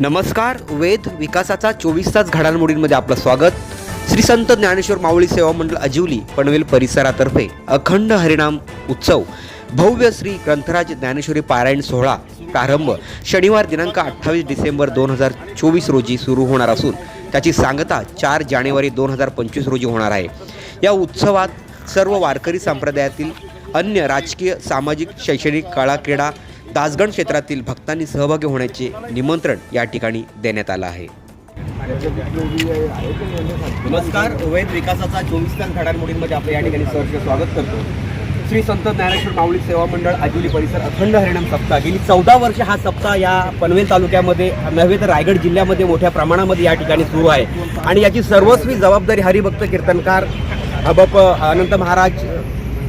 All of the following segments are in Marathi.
नमस्कार वेद विकासाचा चोवीस तास घडामोडींमध्ये आपलं स्वागत. श्री संत ज्ञानेश्वर माऊली सेवा मंडळ अजिवली पनवेल परिसरातर्फे अखंड हरिनाम उत्सव. भव्य श्री ग्रंथराज ज्ञानेश्वरी पारायण सोहळा प्रारंभ शनिवार दिनांक अठ्ठावीस डिसेंबर दोन हजार चोवीस रोजी सुरू होणार असून त्याची सांगता चार जानेवारी दोन हजार पंचवीस रोजी होणार आहे. या उत्सवात सर्व वारकरी संप्रदायातील अन्य राजकीय सामाजिक शैक्षणिक कळाक्रीडा तासगण क्षेत्रातील भक्तांनी सहभागी होण्याचे निमंत्रण या ठिकाणी देण्यात आलं आहे. नमस्कार वैद विकासाचा चोवीस तास घडामोडींमध्ये आपलं या ठिकाणी सहर्ष स्वागत करतो. श्री संत ज्ञानेश्वर माऊली सेवा मंडळ आजुली परिसर अखंड हरिणाम सप्ताह. गेली चौदा वर्ष हा सप्ताह या पनवेल तालुक्यामध्ये नव्हे तर रायगड जिल्ह्यामध्ये मोठ्या प्रमाणामध्ये या ठिकाणी सुरू आहे. आणि याची सर्वस्वी जबाबदारी हरिभक्त कीर्तनकार अबप अनंत महाराज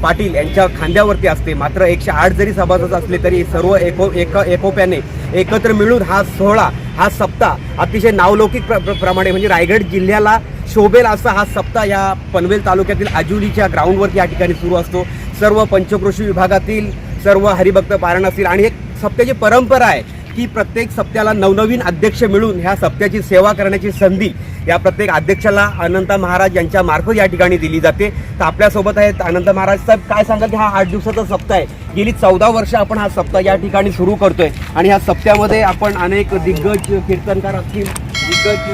पाटील यांच्या खांद्यावरती असते. मात्र एकशे आठ जरी सभासद असले तरी सर्व एको एक एकोप्याने एकत्र मिळून हा सोहळा हा सप्ताह अतिशय नावलौकिक प्र प्र- प्रमाणे म्हणजे रायगड जिल्ह्याला शोभेल असा हा सप्ताह या पनवेल तालुक्यातील आजुलीच्या ग्राउंडवरती या ठिकाणी सुरू असतो. सर्व पंचकृषी विभागातील सर्व हरिभक्त पारण असतील आणि एक सप्त्याची परंपरा आहे की प्रत्येक सप्त्याला नवनवीन अध्यक्ष मिळून ह्या सप्त्याची सेवा करण्याची संधी या प्रत्येक अध्यक्षाला अनंत महाराज यांच्या मार्फत या ठिकाणी दिली जाते. तर आपल्यासोबत आहेत अनंत महाराज साहेब काय सांगाल की हा आठ दिवसाचा सप्ताह आहे. गेली चौदा वर्ष आपण हा सप्ताह या ठिकाणी सुरू करतोय आणि ह्या सप्त्यामध्ये आपण अनेक दिग्गज कीर्तनकार असतील दिग्गज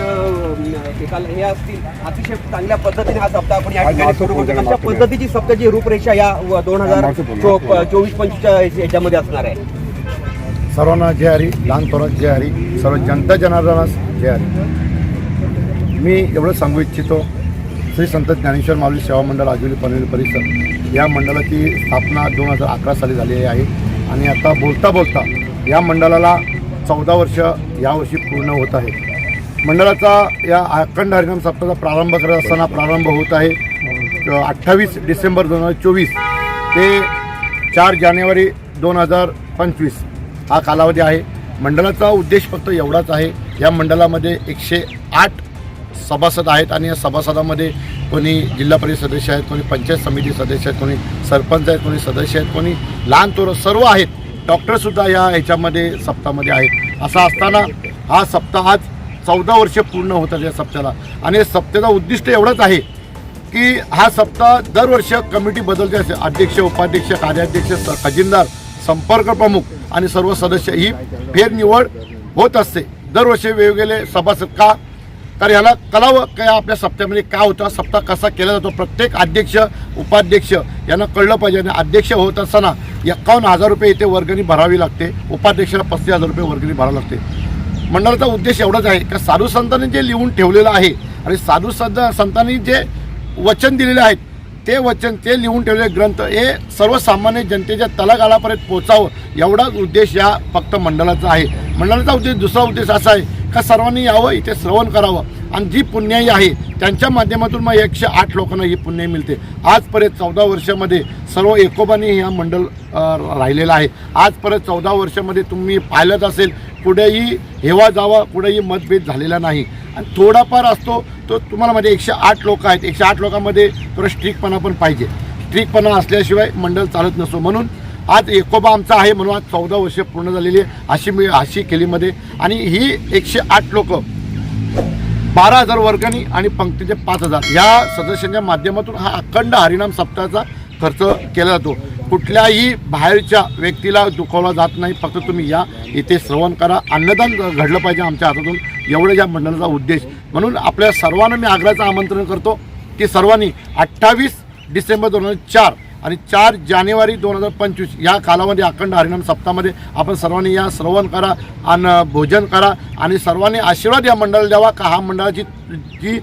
हे असतील अतिशय चांगल्या पद्धतीने हा सप्ताह आपण या ठिकाणी सुरू करतो अशा पद्धतीची सप्त्याची रूपरेषा या दोन हजार चोवीस पंचवीसच्या याच्यामध्ये असणार आहे. सर्वांना जय हरी लहानपणास जय हरी सर्व जनता जनार्दनास जय हरी मी एवढं सांगू इच्छितो श्री संत ज्ञानेश्वर माऊली सेवा मंडळ आजुली पनवेल परिसर या मंडळाची स्थापना दोन हजार अकरा साली झालेली आहे. आणि आता बोलता बोलता या मंडळाला चौदा वर्ष यावर्षी पूर्ण होत आहे. मंडळाचा या अखंड हरिनाम सप्ताहाचा प्रारंभ करत असताना प्रारंभ होत आहे. अठ्ठावीस डिसेंबर दोन हजार चोवीस ते चार जानेवारी दोन हजार पंचवीस. हा कालावधी आहे. मंडळाचा उद्देश फक्त एवढाच आहे. या मंडळामध्ये एकशे आठ सभासद आहेत आणि या सभासदामध्ये कोणी जिल्हा परिषद सदस्य आहेत कोणी पंचायत समिती सदस्य आहेत कोणी सरपंच आहेत कोणी सदस्य आहेत कोणी लहान तोरं सर्व आहेत. डॉक्टरसुद्धा या ह्याच्यामध्ये सप्ताहामध्ये आहेत. असं असताना हा सप्ताह आज चौदा वर्ष पूर्ण होतात या सप्त्याला आणि या सप्त्याचा उद्दिष्ट एवढंच आहे की हा सप्ताह दरवर्षी कमिटी बदलते. असेल अध्यक्ष उपाध्यक्ष कार्याध्यक्ष खजिनदार संपर्क प्रमुख आणि सर्व सदस्य ही फेरनिवड होत असते. दरवर्षी वेगवेगळे सभासद का तर ह्याला व काय आपल्या सप्त्यामध्ये काय होतं सप्ताह कसा केला जातो प्रत्येक अध्यक्ष उपाध्यक्ष यांना कळलं पाहिजे आणि अध्यक्ष होत असताना एकावन्न हजार रुपये इथे वर्गणी भरावी लागते. उपाध्यक्षाला पस्तीस हजार रुपये वर्गणी भरावी लागते. मंडळाचा उद्देश एवढाच आहे का साधू संतांनी जे लिहून ठेवलेलं आहे आणि साधू संत संतांनी जे वचन दिलेले आहेत ते वचन ते लिहून ठेवलेले ग्रंथ हे सर्वसामान्य जनतेच्या तलागालापर्यंत पोचावं एवढाच उद्देश या फक्त मंडळाचा आहे. मंडळाचा उद्देश दुसरा उद्देश असा आहे का सर्वांनी यावं इथे श्रवण करावं. आणि जी पुण्याई आहे त्यांच्या माध्यमातून मग एकशे आठ लोकांना ही पुण्याई मिळते. आजपर्यंत चौदा वर्षामध्ये सर्व एकोबाने हा मंडळ राहिलेला आहे. आजपर्यंत चौदा वर्षामध्ये तुम्ही पाहिलंच असेल कुठेही हेवा जावा कुठेही मतभेद झालेला नाही. आणि थोडाफार असतो तो तुम्हाला मध्ये एकशे आठ लोक आहेत. एकशे आठ लोकांमध्ये थोडं स्ट्रिकपणा पण पाहिजे. स्ट्रिकपणा असल्याशिवाय मंडळ चालत नसतो म्हणून आज एकोबा आमचा आहे म्हणून आज चौदा वर्ष पूर्ण झालेली आहे अशी मी अशी केलीमध्ये. आणि ही एकशे आठ लोक बारा हजार वर्गणी आणि पंक्तीचे पाच हजार या सदस्यांच्या माध्यमातून हा अखंड हरिनाम सप्ताहाचा खर्च केला जातो. कुठल्याही बाहेरच्या व्यक्तीला दुखवला जात नाही. फक्त तुम्ही या. इथे श्रवण करा. अन्नदान घडलं पाहिजे आमच्या हातातून. एवढं या मंडळाचा उद्देश. म्हणून आपल्या सर्वांना मी आग्रहाचं आमंत्रण करतो की सर्वांनी अठ्ठावीस डिसेंबर दोन हजार चार आणि चार जानेवारी दोन हजार पंचवीस या कालामध्ये अखंड हरिनाम सप्ताहामध्ये आपण सर्वांनी या श्रवण करा आणि भोजन करा आणि सर्वांनी आशीर्वाद या मंडळाला द्यावा का हा मंडळाची जी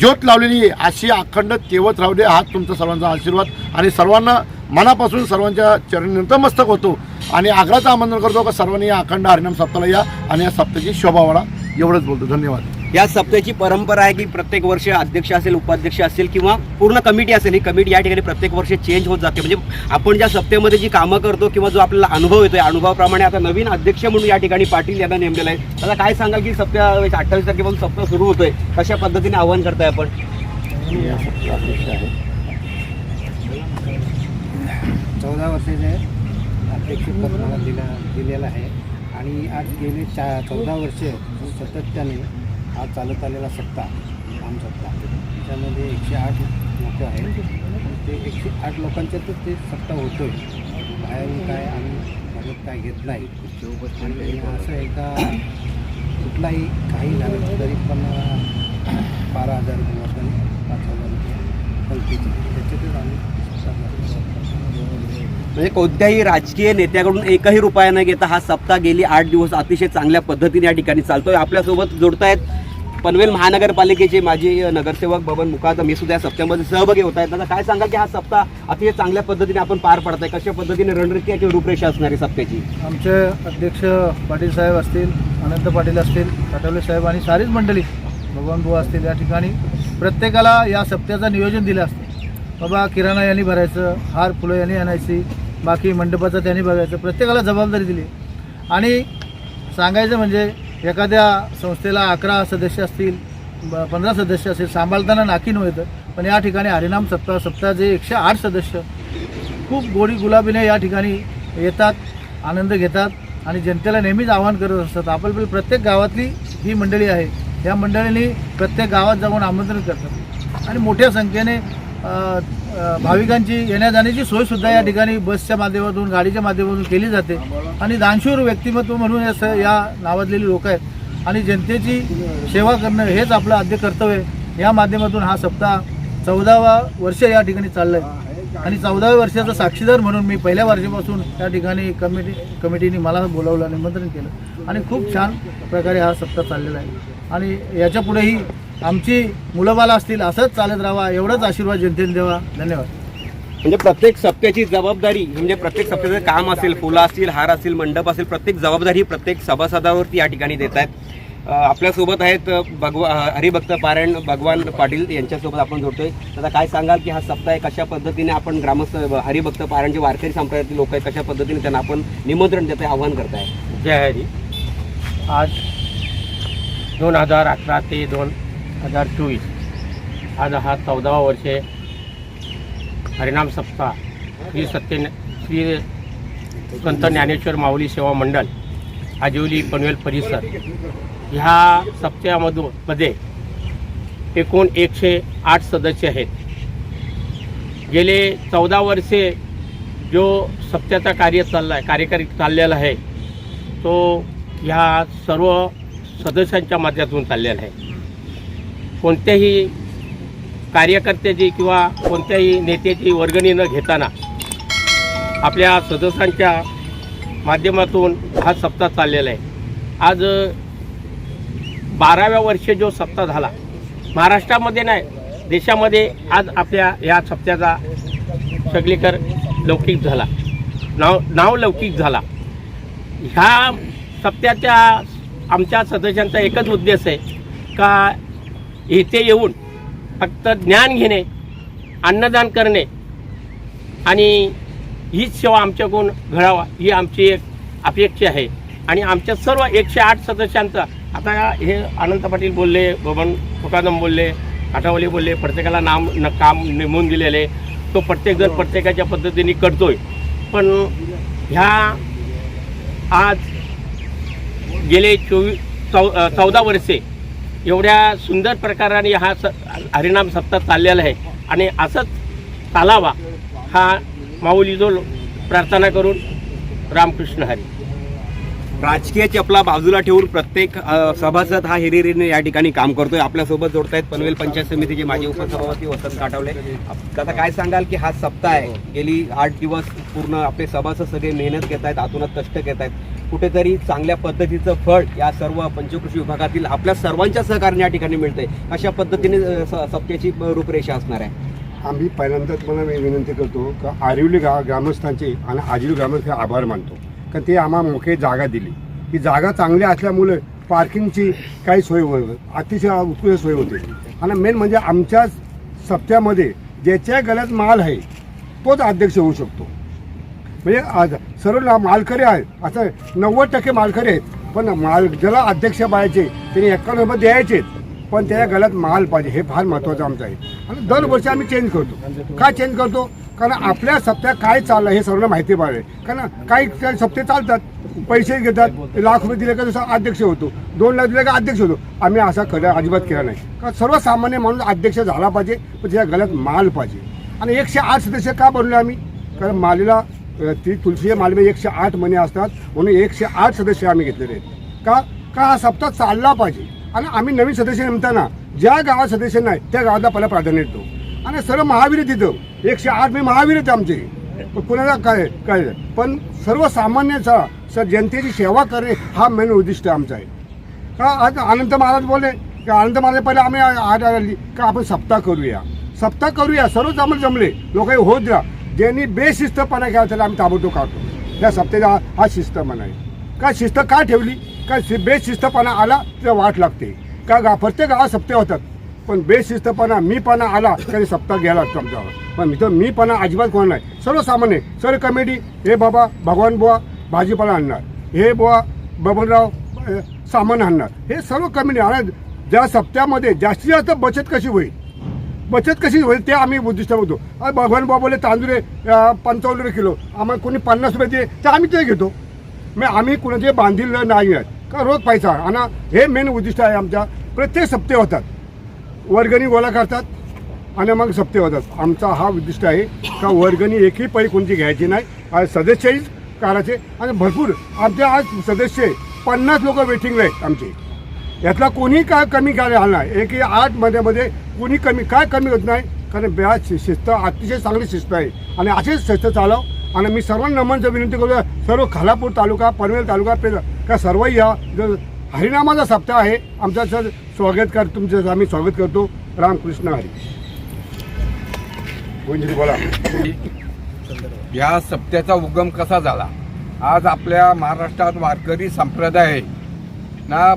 ज्योत लावलेली आहे अशी अखंड तेवत राहू दे. हा तुमचा सर्वांचा आशीर्वाद. आणि सर्वांना मनापासून सर्वांच्या चरणी नतमस्तक होतो. आणि आग्रहाचं आमंत्रण करतो का सर्वांनी या अखंड हरिनाम सप्ताहाला या आणि या सप्ताची शोभा वाढा एवढंच बोलतो. धन्यवाद. या सप्त्याची परंपरा आहे की प्रत्येक वर्ष अध्यक्ष असेल उपाध्यक्ष असेल किंवा पूर्ण कमिटी असेल ही कमिटी या ठिकाणी प्रत्येक वर्ष चेंज होत जाते. म्हणजे आपण ज्या सप्त्यामध्ये जी कामं करतो किंवा जो आपल्याला अनुभव येतोय अनुभवाप्रमाणे आता नवीन अध्यक्ष म्हणून या ठिकाणी पाटील यांना नेमलेला आहे. आता काय सांगाल की सप्त्या अठ्ठावीस तारखेपासून सप्ताह सुरू होतोय? कशा पद्धतीने आव्हान करताय आपण? चौदा वर्षाचे अपेक्षित मला दिला दिलेलं आहे. आणि आज गेले चा चौदा वर्ष सातत्याने हा चालत आलेला सत्ता आम सत्ता. त्याच्यामध्ये एकशे आठ लोक आहेत. ते एकशे आठ लोकांच्यातच ते सत्ता होतो आहे बाहेरून काय आम्ही मदत काय घेत नाही. आणि असं एका कुठलाही काही झालं तरी पण बारा हजार किंवा पण पाच हजार रुपये कल्पीचे त्याच्यातच आम्ही सप्ताह म्हणजे कोणत्याही राजकीय नेत्याकडून एकही रुपया न घेता हा सप्ताह गेली आठ दिवस अतिशय चांगल्या पद्धतीने या ठिकाणी चालतोय. आपल्यासोबत जोडतायत पनवेल महानगरपालिकेचे माजी नगरसेवक बबन मुकादम. मी सुद्धा या सप्त्यामध्ये सहभागी होत आहेत दादा काय सांगाल की हा सप्ताह अतिशय चांगल्या पद्धतीने आपण पार पडताय? कशा पद्धतीने रणनीती किंवा रूपरेषा असणार आहे सप्त्याची आमचे अध्यक्ष पाटील साहेब असतील अनंत पाटील असतील काटवले साहेब आणि सारीच मंडळी भगवान बुवा असतील या ठिकाणी. प्रत्येकाला या सप्त्याचं नियोजन दिलं असतं. बाबा किराणा यांनी भरायचं हार फुलं यांनी आणायची बाकी मंडपाचं त्यांनी बघायचं. प्रत्येकाला जबाबदारी दिली. आणि सांगायचं म्हणजे एखाद्या संस्थेला अकरा सदस्य असतील ब- पंधरा सदस्य असतील सांभाळताना नाकी नव्हतं पण या ठिकाणी हरिनाम सप्ताह सप्ताहाचे एकशे आठ सदस्य खूप गोडी गुलाबीने या ठिकाणी येतात आनंद घेतात आणि जनतेला नेहमीच आवाहन करत असतात. आपण प्रत्येक गावातली ही मंडळी आहे. या मंडळींनी प्रत्येक गावात जाऊन आमंत्रण करतात. आणि मोठ्या संख्येने भाविकांची येण्या जाण्याची सोयसुद्धा या ठिकाणी बसच्या माध्यमातून गाडीच्या माध्यमातून केली जाते. आणि दानशूर व्यक्तिमत्व म्हणून या स- या नावाजलेली लोक आहेत. आणि जनतेची सेवा करणं हेच आपलं आद्य कर्तव्य आहे. या माध्यमातून हा सप्ताह चौदावा वर्ष या ठिकाणी चाललं आहे आणि चौदाव्या वर्षाचा साक्षीदार म्हणून मी पहिल्या वर्षापासून त्या ठिकाणी कमिटी कमिटीने मला बोलावलं निमंत्रण केलं. आणि खूप छान प्रकारे हा सप्ताह चाललेला आहे. आणि याच्यापुढेही आमची मुलंबाला असतील असंच चालत राहावा एवढाच आशीर्वाद जनतेने द्यावा. धन्यवाद. म्हणजे प्रत्येक सप्त्याची जबाबदारी म्हणजे प्रत्येक सप्त्याचं काम असेल फुलं असतील हार असतील मंडप असेल प्रत्येक जबाबदारी प्रत्येक सभासदावरती या ठिकाणी देत आहेत. आपल्यासोबत आहेत भगवा हरिभक्त पारायण भगवान पाटील यांच्यासोबत आपण जोडतोय. आता काय सांगाल की हा सप्ताह आहे कशा पद्धतीने आपण ग्रामस्थ हरिभक्त पारायणचे वारकरी संप्रदायातील लोक आहेत कशा पद्धतीने त्यांना आपण निमंत्रण देत आहे आव्हान करताय? जय हरी. आज दोन हजार अठरा ते दोन हजार चोवीस. आज हा चौदावा वर्षे हरिनाम सप्ताह श्री सत्य श्री संत ज्ञानेश्वर माऊली सेवा मंडळ आजिवली पनवेल परिसर. ह्या सप्त्यामधून मध्ये एकूण एकशे आठ सदस्य आहेत. गेले चौदा वर्षे जो सप्त्याचा कार्य चालला आहे कार्यकारी चाललेला आहे तो ह्या सर्व सदस्यांच्या माध्यमातून चाललेला आहे. कोणत्याही कार्यकर्त्याची किंवा कोणत्याही नेत्याची वर्गणी न घेताना आपल्या सदस्यांच्या माध्यमातून हा सप्ताह चाललेला आहे. आज बाराव्या वर्षी जो सप्ताह झाला महाराष्ट्रामध्ये नाही देशामध्ये आज आपल्या या सप्त्याचा सगळीकर लौकिक झाला. नाव नाव लौकिक झाला. ह्या सप्त्याच्या आमच्या सदस्यांचा एकच उद्देश आहे का इथे येऊन फक्त ज्ञान घेणे अन्नदान करणे आणि हीच सेवा आमच्याकडून घडावा ही आमची एक अपेक्षा आहे. आणि आमच्या सर्व एकशे आठ सदस्यांचा आता हे अनंत पाटील बोलले बबन फुकादम बोलले आठावले बोलले प्रत्येकाला नाम न काम नेमून दिलेले तो प्रत्येकजण प्रत्येकाच्या पद्धतीने करतोय. पण ह्या आज गेले चोवीस चौ चौदा वर्षे एवढ्या सुंदर प्रकाराने हा स हरिनाम सप्ताह चाललेला आहे. आणि असंच चालावा हा माऊलीजोल प्रार्थना करून रामकृष्ण हरी. राजकीय चपला बाजूला ठेवून प्रत्येक सभासद हा हिरिरीने या ठिकाणी काम करतोय. आपल्यासोबत जोडतायत पनवेल पंचायत समितीचे माजी उपसभापती वसंत काटवले. आता काय सांगाल की हा सप्ताह आहे? गेली आठ दिवस पूर्ण आपले सभासद सगळे मेहनत घेत आहेत आतूनच कष्ट घेत आहेत कुठेतरी चांगल्या पद्धतीचं फळ या सर्व पंचकृषी विभागातील आपल्या सर्वांच्या सहकार्याने या ठिकाणी मिळतंय. अशा पद्धतीने स- सप्त्याची रूपरेषा असणार आहे? आम्ही पहिल्यांदा तुम्हाला मी विनंती करतो का आरिवली गा ग्रामस्थांचे आणि आजिवली ग्रामस्थ आभार मानतो. कारण ते आम्हाला मोठी जागा दिली. ही जागा चांगली असल्यामुळे पार्किंगची काही सोय हो अतिशय उत्कृष्ट सोय होते. आणि मेन म्हणजे आमच्या सप्त्यामध्ये ज्याच्या गळ्यात माल आहे तोच अध्यक्ष होऊ शकतो. म्हणजे आज सर्व मालकरी आहेत. असं नव्वद टक्के मालकरी आहेत. पण माल ज्याला अध्यक्ष पाहायचे त्यांनी एका रुपये द्यायचे. पण त्याच्या गळ्यात माल पाहिजे हे फार महत्त्वाचं आमचं आहे. आणि दरवर्षी आम्ही चेंज करतो. का चेंज करतो? कारण आपल्या सप्त्यात काय चाललं हे सर्वांना माहिती पाहिजे. कारण काही सप्ते चालतात पैसे घेतात लाख रुपये दिले का जसं अध्यक्ष होतो. दोन लाख दिले का अध्यक्ष होतो. आम्ही असा खरं अजिबात केला नाही. कारण सर्वसामान्य माणूस अध्यक्ष झाला पाहिजे पण त्याच्या गळ्यात माल पाहिजे. आणि एकशे आठ सदस्य का बनले आम्ही? कारण मालीला ती तुलसी मालमे एकशे आठ महिने असतात. म्हणून एकशे आठ सदस्य आम्ही घेतलेले आहेत. का का हा सप्ताह चालला पाहिजे? आणि आम्ही नवीन सदस्य नेमताना ज्या गावात सदस्य नाही त्या गावाला पहिला प्राधान्य देतो. आणि सर्व महावीर तिथं एकशे आठ मी महावीर आहेत आमचे. पण कुणाला काय काय पण सर्वसामान्याचा सर जनतेची सेवा करणे हा मेन उद्दिष्ट आमचा आहे. का आज अनंत महाराज बोलले की अनंत महाराज पहिले आम्ही आज आली का आपण सप्ताह करूया? सप्ताह करूया सर्वच आम्हाला जमले लोक होत द्या ज्यांनी बेशिस्तपणा केला त्याला आम्ही ताबडतोब काढतो. या सप्त्याचा हा- शिस्त शिस्तपणा आहे. का शिस्त का ठेवली? का शि- बेशिस्तपणा आला तर वाट लागते. का गा प्रत्येक गावात सप्ते होतात. पण बेशिस्तपणा मीपणा आला तरी सप्ताह गेला आमच्यावर. पण इथं मीपणा अजिबात कोण नाही. सर्वसामान्य सर्व कमेडी हे बाबा भगवान बुवा भाजीपाला आणणार. हे बुवा बबनराव सामान आणणार. हे सर्व कमेडी आणि ज्या सप्त्यामध्ये जास्तीत जास्त बचत कशी होईल? बचत कशी होईल ते आम्ही उद्दिष्ट होतो भगवान बाबा बोले तांदूळ पंचावन्न रुपये किलो. आम्हाला कोणी पन्नास रुपये दे तर आम्ही ते घेतो. मग आम्ही कुणाचे बांधील नाही आहेत. का रोज पैसा. आणि हे मेन उद्दिष्ट आहे आमच्या. प्रत्येक सप्ते होतात. वर्गणी गोळा करतात आणि मग सप्ते होतात. आमचा हा उद्दिष्ट आहे का वर्गणी एकही पै कोणती घ्यायची नाही. सदस्यही करायचे. आणि भरपूर. आमचे आज सदस्य पन्नास लोक वेटिंगला आहेत आमचे. यातला कोणी काय कमी काय आला नाही. एक आठ महिन्यामध्ये कोणी कमी काय कमी होत नाही? कारण ब्या शिस्त अतिशय चांगली शिस्त आहे. आणि असेच शिस्त चालव. आणि मी सर्वांना नमनचं विनंती करतो सर्व खालापूर तालुका पनवेल तालुका पे का सर्व या जो हरिनामाचा सप्ताह आहे आमचं सर स्वागत कर तुमचं आम्ही स्वागत करतो. रामकृष्ण हरी. बोला. या सप्त्याचा उगम कसा झाला? आज आपल्या महाराष्ट्रात वारकरी संप्रदाय आहे. ना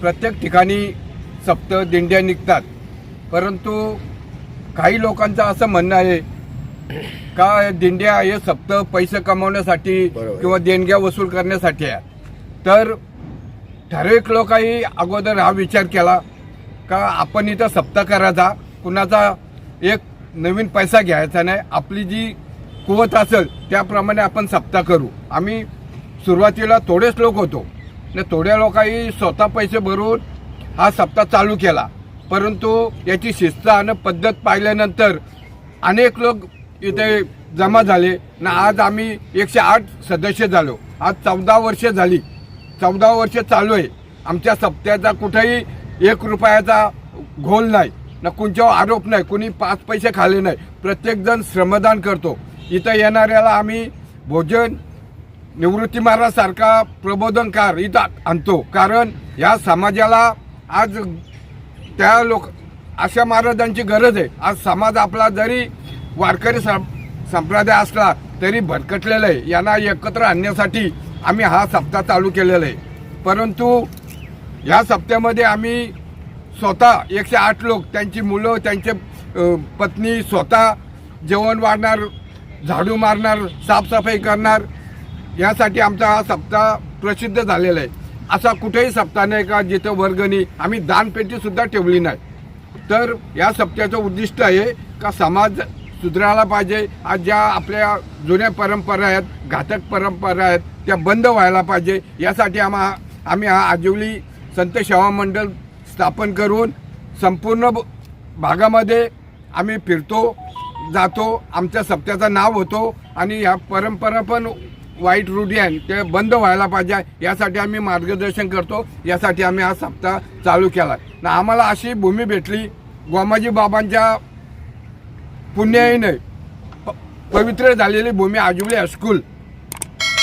प्रत्येक ठिकाणी सप्त दिंड्या निघतात. परंतु काही लोकांचं असं म्हणणं आहे का दिंड्या हे सप्त पैसे कमवण्यासाठी किंवा देणग्या वसूल करण्यासाठी आहे? तर ठराविक लोकांनी अगोदर हा विचार केला का आपण इथं सप्ताह करायचा कुणाचा एक नवीन पैसा घ्यायचा नाही. आपली जी कुवत असेल त्याप्रमाणे आपण सप्ताह करू. आम्ही सुरुवातीला थोडेच लोक होतो. आणि थोड्या लोकांनी स्वतः पैसे भरून हा सप्ताह चालू केला. परंतु याची शिस्त आणि पद्धत पाहिल्यानंतर अनेक लोक इथे जमा झाले ना आज आम्ही एकशे आठ सदस्य झालो. आज चौदा वर्ष झाली. चौदा वर्ष चालू आहे. आमच्या सप्त्याचा कुठेही एक रुपयाचा घोल नाही. ना कोणच्यावर आरोप नाही. कुणी पाच पैसे खाले नाही. प्रत्येकजण श्रमदान करतो. इथं येणाऱ्याला आम्ही भोजन निवृत्ती महाराजसारखा प्रबोधनकार इथं आणतो. कारण या समाजाला आज त्या लोक अशा महाराजांची गरज आहे. आज समाज आपला जरी वारकरी सं- संप्रदाय असला तरी भरकटलेला आहे. यांना एकत्र आणण्यासाठी आम्ही हा सप्ताह चालू केलेला आहे. परंतु या सप्त्यामध्ये आम्ही स्वतः एकशे आठ लोक त्यांची मुलं त्यांचे पत्नी स्वतः जेवण वाढणार झाडू मारणार साफसफाई करणार यासाठी आमचा हा सप्ताह प्रसिद्ध झालेला आहे. असा कुठेही सप्ताह नाही का जिथं वर्गणी आम्ही दानपेटी सुद्धा ठेवली नाही. तर या सप्त्याचं उद्दिष्ट आहे का समाज सुधारायला पाहिजे आज ज्या आपल्या जुन्या परंपरा आहेत घातक परंपरा आहेत त्या बंद व्हायला पाहिजे. यासाठी आम्हा आम्ही हा आजिवली संत सेवा मंडळ स्थापन करून संपूर्ण ब- भागामध्ये आम्ही फिरतो जातो आमच्या सप्त्याचं नाव होतो आणि ह्या परंपरा पण वाईट रूढी आहे ते बंद व्हायला पाहिजे. यासाठी आम्ही मार्गदर्शन करतो. यासाठी आम्ही हा सप्ताह चालू केला. ना आम्हाला अशी भूमी भेटली. गोमाजी बाबांच्या पुण्याईने पवित्र झालेली भूमी आजुली हायस्कूल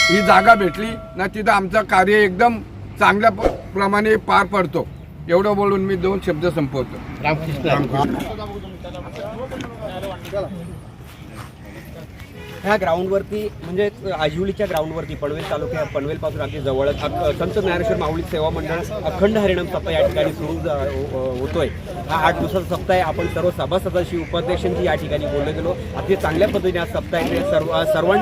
ही जागा भेटली. ना तिथं आमचं कार्य एकदम चांगल्या प्रमाणे पार पडतो. एवढं बोलून मी दोन शब्द संपवतो. रामकृष्ण. ह्या ग्राउंडवरती म्हणजे आजिवलीच्या ग्राउंडवरती पनवेल तालुक्या पनवेलपासून अगदी जवळच संत ज्ञानेश्वर माऊली सेवा मंडळ अखंड हरिणाम सप्ताह या ठिकाणी सुरू होतोय. हा आठ दिवसाचा सप्ताह आहे. आपण सर्व सभासदांशी उपाध्यक्षांशी या ठिकाणी बोललो गेलो. अगदी चांगल्या पद्धतीने हा सप्ताह आहे. सर्व सर्वांनी